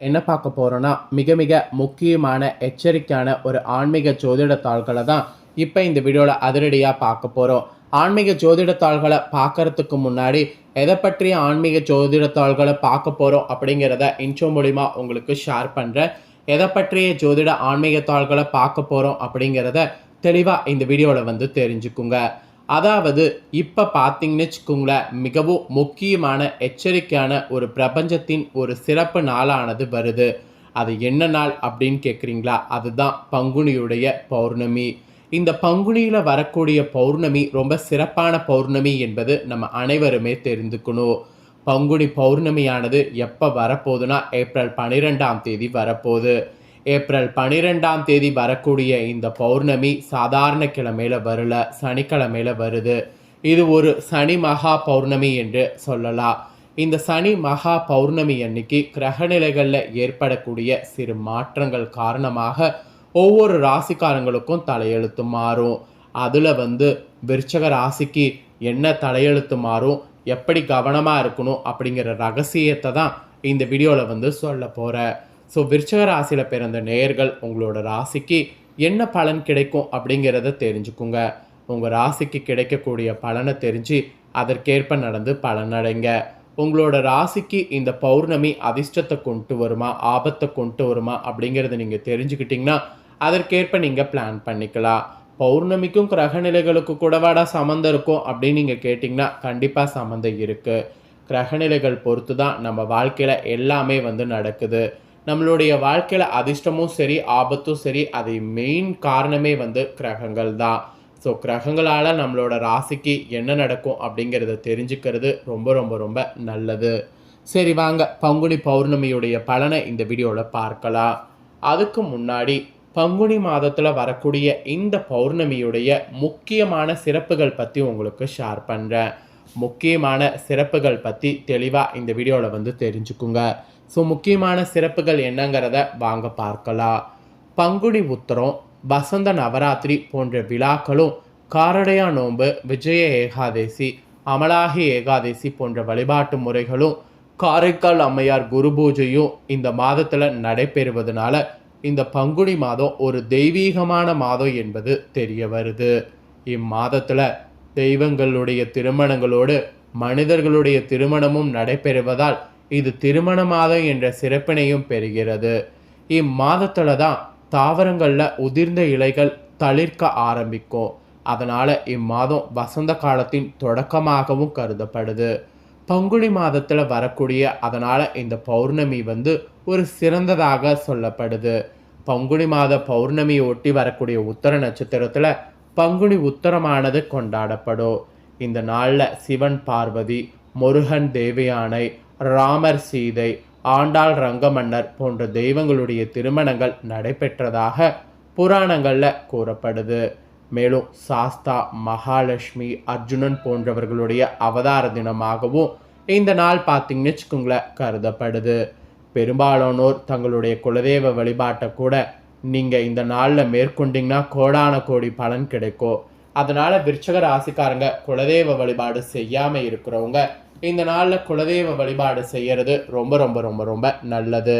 என்ன பார்க்க போகிறோன்னா மிக மிக முக்கியமான எச்சரிக்கையான ஒரு ஆன்மீக ஜோதிட தாள்களை தான் இப்போ இந்த வீடியோவில் அதிரடியாக பார்க்க போகிறோம் ஆன்மீக ஜோதிட தாள்களை பார்க்கறதுக்கு முன்னாடி எதை பற்றிய ஆன்மீக ஜோதிட தாள்களை பார்க்க போகிறோம் அப்படிங்கிறத இன்ஷோ மூலிமா உங்களுக்கு ஷேர் பண்ணுறேன் எதை பற்றிய ஜோதிட ஆன்மீக தாள்களை பார்க்க போகிறோம் அப்படிங்கிறத தெளிவாக இந்த வீடியோவில் வந்து தெரிஞ்சுக்குங்க. அதாவது இப்போ பார்த்தீங்கன்னு வச்சுக்கோங்களேன் மிகவும் முக்கியமான எச்சரிக்கையான ஒரு பிரபஞ்சத்தின் ஒரு சிறப்பு நாளானது வருது. அது என்ன நாள் அப்படின்னு கேட்குறீங்களா அதுதான் பங்குனியுடைய பௌர்ணமி. இந்த பங்குனியில் வரக்கூடிய பௌர்ணமி ரொம்ப சிறப்பான பௌர்ணமி என்பது நம்ம அனைவருமே தெரிந்துக்கணும். பங்குனி பௌர்ணமியானது எப்போ வரப்போகுதுன்னா ஏப்ரல் பன்னிரெண்டாம் தேதி வரப்போகுது. ஏப்ரல் பன்னிரெண்டாம் தேதி வரக்கூடிய இந்த பௌர்ணமி சாதாரண கிழமையில் வரல சனிக்கிழமையில வருது. இது ஒரு சனி மகா பௌர்ணமி என்று சொல்லலாம். இந்த சனி மகா பௌர்ணமி அன்னைக்கு கிரகநிலைகளில் ஏற்படக்கூடிய சிறு மாற்றங்கள் காரணமாக ஒவ்வொரு ராசிக்காரங்களுக்கும் தலையெழுத்து மாறும். அதில் வந்து விருச்சக ராசிக்கு என்ன தலையெழுத்து மாறும் எப்படி கவனமாக இருக்கணும் அப்படிங்கிற ரகசியத்தை தான் இந்த வீடியோவில் வந்து சொல்ல போகிறேன் ஸோ விருச்சக ராசியில் பிறந்த நேயர்கள் உங்களோட ராசிக்கு என்ன பலன் கிடைக்கும் அப்படிங்கிறத தெரிஞ்சுக்குங்க. உங்கள் ராசிக்கு கிடைக்கக்கூடிய பலனை தெரிஞ்சு அதற்கேற்ப நடந்து பலனடைங்க உங்களோட ராசிக்கு இந்த பௌர்ணமி அதிர்ஷ்டத்தை கொண்டு வருமா ஆபத்தை கொண்டு வருமா அப்படிங்கிறத நீங்கள் தெரிஞ்சுக்கிட்டிங்கன்னா அதற்கேற்ப நீங்கள் பிளான் பண்ணிக்கலாம். பௌர்ணமிக்கும் கிரகநிலைகளுக்கு கூடவாடா சம்மந்தம் இருக்கும் அப்படின்னு நீங்கள் கேட்டிங்கன்னா கண்டிப்பாக சம்மந்தம் இருக்குது கிரகநிலைகள் பொறுத்து தான் நம்ம வாழ்க்கையில் எல்லாமே வந்து நடக்குது. நம்மளுடைய வாழ்க்கையில் அதிர்ஷ்டமும் சரி ஆபத்தும் சரி அதை மெயின் காரணமே வந்து கிரகங்கள் தான். ஸோ கிரகங்களால் நம்மளோட ராசிக்கு என்ன நடக்கும் அப்படிங்கிறத தெரிஞ்சுக்கிறது ரொம்ப ரொம்ப ரொம்ப நல்லது. சரி வாங்க. பங்குனி பௌர்ணமியுடைய பலனை இந்த வீடியோவில் பார்க்கலாம். அதுக்கு முன்னாடி பங்குனி மாதத்தில் வரக்கூடிய இந்த பௌர்ணமியுடைய முக்கியமான சிறப்புகள் பற்றி உங்களுக்கு ஷேர் பண்ணுறேன் முக்கியமான சிறப்புகள் பற்றி தெளிவாக இந்த வீடியோவில் வந்து தெரிஞ்சுக்குங்க. ஸோ முக்கியமான சிறப்புகள் என்னங்கிறத வாங்க பார்க்கலாம். பங்குனி உத்திரம் வசந்த நவராத்திரி போன்ற விழாக்களும் காரடையா நோன்பு விஜய ஏகாதசி அமலாகி ஏகாதசி போன்ற வழிபாட்டு முறைகளும் காரைக்கால் அம்மையார் குரு பூஜையும் இந்த மாதத்தில் நடைபெறுவதனால இந்த பங்குனி மாதம் ஒரு தெய்வீகமான மாதம் என்பது தெரிய வருது. இம்மாதத்தில் தெய்வங்களுடைய திருமணங்களோடு மனிதர்களுடைய திருமணமும் நடைபெறுவதால் இது திருமண மாதம் என்ற சிறப்பினையும் பெறுகிறது. இம்மாதத்தில் தான் தாவரங்களில் உதிர்ந்த இலைகள் தளிர்க்க ஆரம்பிக்கும். அதனால் இம்மாதம் வசந்த காலத்தின் தொடக்கமாகவும் கருதப்படுது. பங்குனி மாதத்தில் வரக்கூடிய அதனால் இந்த பௌர்ணமி வந்து ஒரு சிறந்ததாக சொல்லப்படுது. பங்குனி மாத பௌர்ணமியை ஒட்டி வரக்கூடிய உத்தர நட்சத்திரத்தில் பங்குனி உத்தரமானது கொண்டாடப்படும். இந்த நாளில் சிவன் பார்வதி முருகன் தேவயானை ராமர் சீதை ஆண்டாள் ரங்கமன்னர் போன்ற தெய்வங்களுடைய திருமணங்கள் நடைபெற்றதாக புராணங்களில் கூறப்படுது. மேலும் சாஸ்தா மகாலட்சுமி அர்ஜுனன் போன்றவர்களுடைய அவதார தினமாகவும் இந்த நாள் பார்த்தீங்கன்னு வச்சுக்கோங்களேன் கருதப்படுது. பெரும்பாலானோர் தங்களுடைய குலதெய்வ வழிபாட்டை கூட நீங்கள் இந்த நாளில் மேற்கொண்டீங்கன்னா கோடான கோடி பலன் கிடைக்கும். அதனால் விருச்சக ராசிக்காரங்க குலதெய்வ வழிபாடு செய்யாமல் இருக்கிறவங்க இந்த நாளில் குலதெய்வ வழிபாடு செய்கிறது ரொம்ப ரொம்ப ரொம்ப ரொம்ப நல்லது.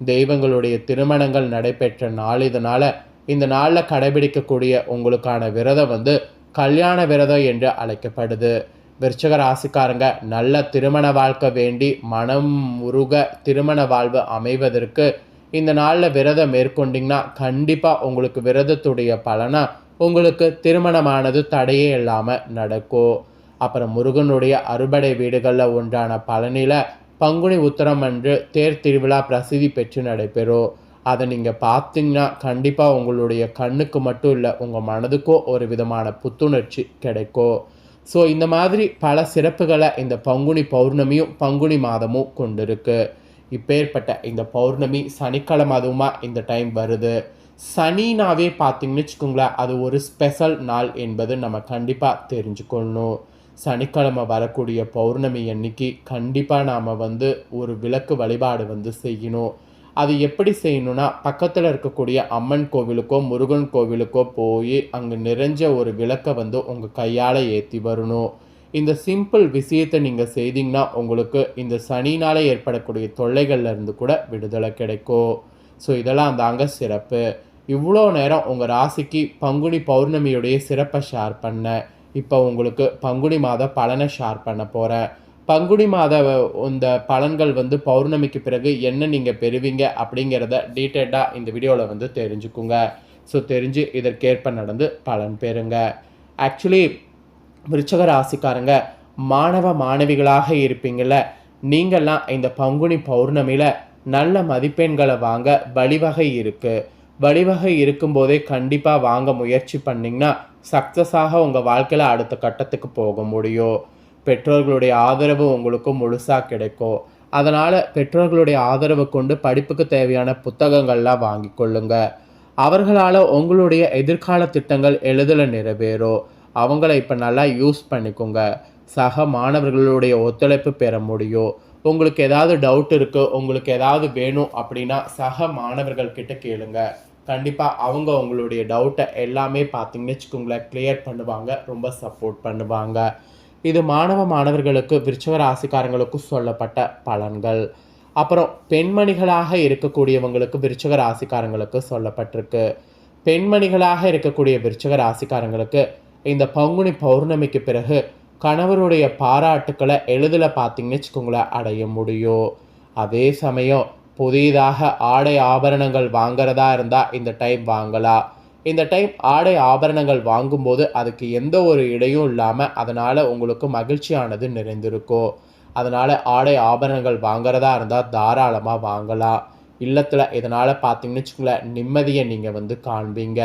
தெய்வங்களுடைய திருமணங்கள் நடைபெற்ற நாள் இதனால் இந்த நாளில் கடைபிடிக்கக்கூடிய உங்களுக்கான விரதம் வந்து கல்யாண விரதம் என்று அழைக்கப்படுது. விருச்சக ராசிக்காரங்க நல்ல திருமண வாழ்க்கை வேண்டி மனம் முருக திருமண வாழ்வு அமைவதற்கு இந்த நாளில் விரதம் மேற்கொண்டிங்கன்னா கண்டிப்பாக உங்களுக்கு விரதத்துடைய பலனாக உங்களுக்கு திருமணமானது தடையே இல்லாமல் நடக்கும். அப்புறம் முருகனுடைய அறுபடை வீடுகளில் ஒன்றான பழனியில் பங்குனி உத்தரம் அன்று தேர் திருவிழா பிரசித்தி பெற்று நடைபெறும். அதை நீங்கள் பார்த்தீங்கன்னா கண்டிப்பாக உங்களுடைய கண்ணுக்கு மட்டும் இல்லை உங்கள் மனதுக்கும் ஒரு விதமான புத்துணர்ச்சி கிடைக்கும். ஸோ இந்த மாதிரி பல சிறப்புகளை இந்த பங்குனி பௌர்ணமியும் பங்குனி மாதமும் கொண்டிருக்கு. இப்பேற்பட்ட இந்த பௌர்ணமி சனிக்கிழமை அதுவுமா இந்த டைம் வருது. சனினாவே பார்த்தீங்கன்னு வச்சுக்கோங்களேன் அது ஒரு ஸ்பெஷல் நாள் என்பது நம்ம கண்டிப்பாக தெரிஞ்சுக்கொள்ளணும். சனிக்கிழமை வரக்கூடிய பௌர்ணமி அன்னைக்கு கண்டிப்பாக நாம் வந்து ஒரு விளக்கு வழிபாடு வந்து செய்யணும். அது எப்படி செய்யணும்னா பக்கத்தில் இருக்கக்கூடிய அம்மன் கோவிலுக்கோ முருகன் கோவிலுக்கோ போய் அங்கே நிறைஞ்ச ஒரு விளக்கை வந்து உங்கள் கையால் ஏற்றி வரணும். இந்த சிம்பிள் விஷயத்தை நீங்கள் செய்தீங்கன்னா உங்களுக்கு இந்த சனினால் ஏற்படக்கூடிய தொல்லைகள்லேருந்து கூட விடுதலை கிடைக்கும். ஸோ இதெல்லாம் தாங்க சிறப்பு. இவ்வளோ நேரம் உங்கள் ராசிக்கு பங்குனி பௌர்ணமியுடைய சிறப்பை ஷேர் பண்ணேன் இப்போ உங்களுக்கு பங்குனி மாத பலனை ஷேர் பண்ண போகிறேன் பங்குனி மாத இந்த பலன்கள் வந்து பௌர்ணமிக்கு பிறகு என்ன நீங்கள் பெறுவீங்க அப்படிங்கிறத டீட்டெயில்டாக இந்த வீடியோவில் வந்து தெரிஞ்சுக்குங்க. ஸோ தெரிஞ்சு இதற்கேற்ப நடந்து பலன் பெறுங்க. ஆக்சுவலி விருச்சக ராசிக்காரங்க மாணவ மாணவிகளாக இருப்பீங்கள நீங்கள்லாம் இந்த பங்குனி பௌர்ணமியில் நல்ல மதிப்பெண்களை வாங்க வழிவகை இருக்குது வழிவகை இருக்கும்போதே கண்டிப்பாக வாங்க முயற்சி பண்ணிங்கன்னா சக்ஸஸாக உங்கள் வாழ்க்கையில் அடுத்த கட்டத்துக்கு போக முடியும் பெற்றோர்களுடைய ஆதரவு உங்களுக்கு முழுசாக கிடைக்கும் அதனால் பெற்றோர்களுடைய ஆதரவு கொண்டு படிப்புக்கு தேவையான புத்தகங்கள்லாம் வாங்கி கொள்ளுங்க. அவர்களால் உங்களுடைய எதிர்கால திட்டங்கள் எளிதில் நிறைவேறும் அவங்கள இப்போ நல்லா யூஸ் பண்ணிக்கோங்க. சக மாணவர்களுடைய ஒத்துழைப்பு பெற முடியும் உங்களுக்கு ஏதாவது டவுட் இருக்குது உங்களுக்கு ஏதாவது வேணும் அப்படின்னா சக மாணவர்கள்கிட்ட கேளுங்கள் கண்டிப்பாக அவங்க உங்களுடைய டவுட்டை எல்லாமே பார்த்தீங்கன்னு வச்சுக்கோங்களேன் கிளியர் பண்ணுவாங்க ரொம்ப சப்போர்ட் பண்ணுவாங்க. இது மாணவ மாணவர்களுக்கு விருச்சவ ராசிக்காரங்களுக்கு சொல்லப்பட்ட பலன்கள். அப்புறம் பெண்மணிகளாக இருக்கக்கூடியவங்களுக்கு விருச்சக ராசிக்காரங்களுக்கு சொல்லப்பட்டிருக்கு. பெண்மணிகளாக இருக்கக்கூடிய விருச்சக ராசிக்காரங்களுக்கு இந்த பங்குனி பௌர்ணமிக்கு பிறகு கணவருடைய பாராட்டுக்களை எளிதில் பார்த்திங்கன்னு வச்சுக்கோங்களேன் அடைய முடியும். அதே சமயம் புதிதாக ஆடை ஆபரணங்கள் வாங்குறதா இருந்தால் இந்த டைம் வாங்கலாம் இந்த டைம் ஆடை ஆபரணங்கள் வாங்கும்போது அதுக்கு எந்த ஒரு இடையும் இல்லாமல் அதனால் உங்களுக்கு மகிழ்ச்சியானது நிறைந்திருக்கும் அதனால் ஆடை ஆபரணங்கள் வாங்குறதா இருந்தால் தாராளமாக வாங்கலாம் இல்லத்தில் இதனால் பார்த்தீங்கன்னு வச்சுக்கோங்களேன் நிம்மதியை நீங்கள் வந்து காண்பீங்க.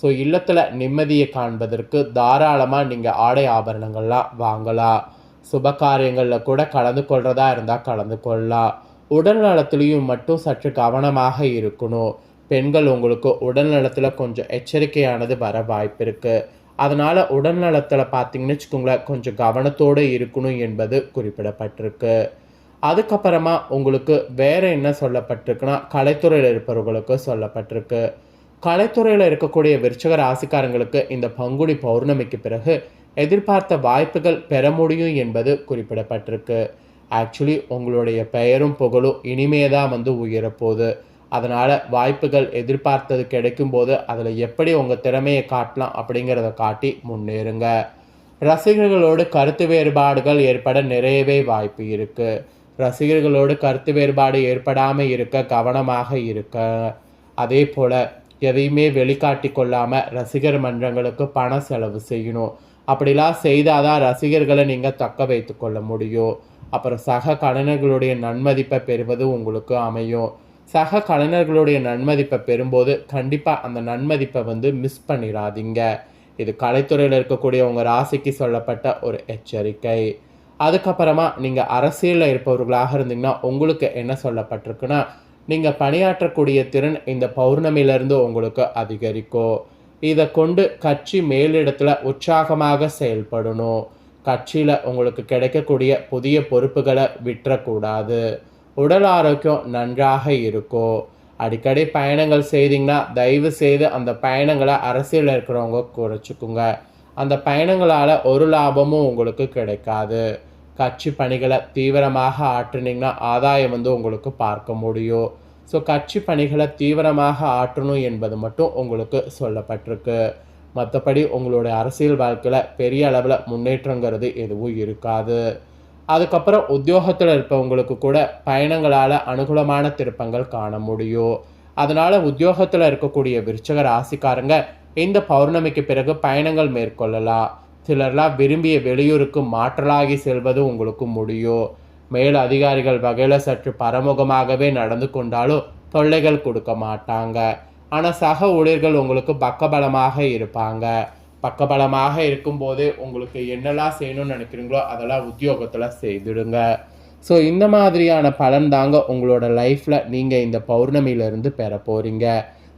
ஸோ இல்லத்தில் நிம்மதியை காண்பதற்கு தாராளமாக நீங்கள் ஆடை ஆபரணங்கள்லாம் வாங்கலாம் சுப காரியங்களில் கூட கலந்து கொள்கிறதா இருந்தால் கலந்து கொள்ளலாம். உடல் நலத்துலேயும் மட்டும் சற்று கவனமாக இருக்கணும். பெண்கள் உங்களுக்கு உடல் நலத்தில் கொஞ்சம் எச்சரிக்கையானது வர வாய்ப்பு இருக்குது அதனால் உடல் நலத்தில் பார்த்தீங்கன்னு வச்சுக்கோங்களேன் கொஞ்சம் கவனத்தோடு இருக்கணும் என்பது குறிப்பிடப்பட்டிருக்கு. அதுக்கப்புறமா உங்களுக்கு வேறு என்ன சொல்லப்பட்டிருக்குன்னா கலைத்துறையில் இருப்பவர்களுக்கு சொல்லப்பட்டிருக்கு. கலைத்துறையில் இருக்கக்கூடிய விருச்சக ராசிக்காரங்களுக்கு இந்த பங்குனி பௌர்ணமிக்கு பிறகு எதிர்பார்த்த வாய்ப்புகள் பெற முடியும் என்பது குறிப்பிடப்பட்டிருக்கு. ஆக்சுவலி உங்களுடைய பெயரும் புகழும் இனிமே தான் வந்து உயரப்போகுது. அதனால் வாய்ப்புகள் எதிர்பார்த்தது கிடைக்கும்போது அதில் எப்படி உங்கள் திறமையை காட்டலாம் அப்படிங்கிறத காட்டி முன்னேறுங்க. ரசிகர்களோடு கருத்து வேறுபாடுகள் ஏற்பட நிறையவே வாய்ப்பு இருக்குது ரசிகர்களோடு கருத்து வேறுபாடு ஏற்படாமல் இருக்க கவனமாக இருக்க. அதே போல் எதையுமே வெளிக்காட்டி கொள்ளாமல் ரசிகர் மன்றங்களுக்கு பண செலவு செய்யணும். அப்படிலாம் செய்தால் தான் ரசிகர்களை நீங்கள் தக்க வைத்து கொள்ள முடியும். அப்புறம் சக கலைஞர்களுடைய நன்மதிப்பை பெறுவது உங்களுக்கு அமையும். சக கலைஞர்களுடைய நன்மதிப்பை பெறும்போது கண்டிப்பாக அந்த நன்மதிப்பை வந்து மிஸ் பண்ணிடாதீங்க இது கலைத்துறையில் இருக்கக்கூடிய உங்கள் ராசிக்கு சொல்லப்பட்ட ஒரு எச்சரிக்கை. அதுக்கப்புறமா நீங்கள் அரசியலில் இருப்பவர்களாக இருந்தீங்கன்னா உங்களுக்கு என்ன சொல்லப்பட்டிருக்குன்னா நீங்கள் பணியாற்றக்கூடிய திறன் இந்த பௌர்ணமியிலிருந்து உங்களுக்கு அதிகரிக்கும். இதை கொண்டு கட்சி மேலிடத்தில் உற்சாகமாக செயல்படணும். கட்சியில் உங்களுக்கு கிடைக்கக்கூடிய புதிய பொறுப்புகளை விட்டுறக்கூடாது. உடல் ஆரோக்கியம் நன்றாக இருக்கும் அடிக்கடி பயணங்கள் செய்தீங்கன்னா தயவு செய்து அந்த பயணங்களை அரசியலில் இருக்கிறவங்க குறைச்சிக்குங்க. அந்த பயணங்களால் ஒரு லாபமும் உங்களுக்கு கிடைக்காது. கட்சி பணிகளை தீவிரமாக ஆற்றுனீங்கன்னா ஆதாயம் வந்து உங்களுக்கு பார்க்க முடியும். ஸோ கட்சி பணிகளை தீவிரமாக ஆற்றணும் என்பது மட்டும் உங்களுக்கு சொல்லப்பட்டிருக்கு. மற்றபடி உங்களுடைய அரசியல் வாழ்க்கையில் பெரிய அளவில் முன்னேற்றங்கிறது எதுவும் இருக்காது. அதுக்கப்புறம் உத்தியோகத்தில் இருப்பவங்களுக்கு கூட பயணங்களால் அனுகூலமான திருப்பங்கள் காண முடியும். அதனால் உத்தியோகத்தில் இருக்கக்கூடிய விருச்சக ராசிக்காரங்க இந்த பௌர்ணமிக்கு பிறகு பயணங்கள் மேற்கொள்ளலாம். சிலர்லாம் விரும்பிய வெளியூருக்கு மாற்றலாகி செல்வது உங்களுக்கு முடியும். மேல் அதிகாரிகள் வகையில் சற்று பரமுகமாகவே நடந்து கொண்டாலும் தொல்லைகள் கொடுக்க மாட்டாங்க. ஆனால் சக ஊழியர்கள் உங்களுக்கு பக்கபலமாக இருப்பாங்க. பக்கபலமாக இருக்கும்போது உங்களுக்கு என்னெல்லாம் செய்யணும்னு நினைக்கிறீங்களோ அதெல்லாம் உத்தியோகத்தில் செய்துடுங்க. ஸோ இந்த மாதிரியான பலன் தாங்க உங்களோட லைஃப்பில் நீங்கள் இந்த பௌர்ணமியிலேருந்து பெற போகிறீங்க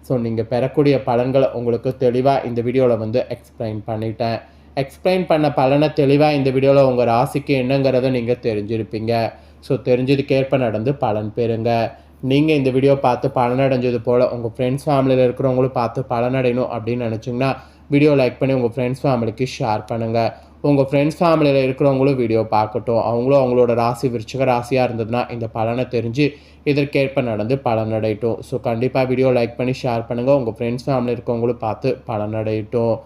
ஸோ நீங்கள் பெறக்கூடிய பலன்களை உங்களுக்கு தெளிவாக இந்த வீடியோவில் வந்து எக்ஸ்பிளைன் பண்ணிட்டேன். எக்ஸ்பிளைன் பண்ண பலனை தெளிவாக இந்த வீடியோவில் உங்கள் ராசிக்கு என்னங்கிறத நீங்கள் தெரிஞ்சிருப்பீங்க. ஸோ தெரிஞ்சதுக்கேற்ப நடந்து பலன் பெறுங்க. நீங்கள் இந்த வீடியோ பார்த்து பலனடைஞ்சது போல் உங்கள் ஃப்ரெண்ட்ஸ் ஃபேமிலியில் இருக்கிறவங்களும் பார்த்து பலனடையணும் அப்படின்னு நினச்சிங்கன்னா வீடியோ லைக் பண்ணி உங்கள் ஃப்ரெண்ட்ஸ் ஃபேமிலிக்கு ஷேர் பண்ணுங்கள் உங்கள் ஃப்ரெண்ட்ஸ் ஃபேமிலியில் இருக்கிறவங்களும் வீடியோ பார்க்கட்டும். அவங்களும் அவங்களோட ராசி விருச்சிக ராசியாக இருந்ததுன்னா இந்த பலனை தெரிஞ்சு இதற்கேற்ப நடந்து பலனடையட்டும் ஸோ கண்டிப்பாக வீடியோ லைக் பண்ணி ஷேர் பண்ணுங்கள் உங்கள் ஃப்ரெண்ட்ஸ் ஃபேமிலி இருக்கவங்களும் பார்த்து பலனடையட்டும்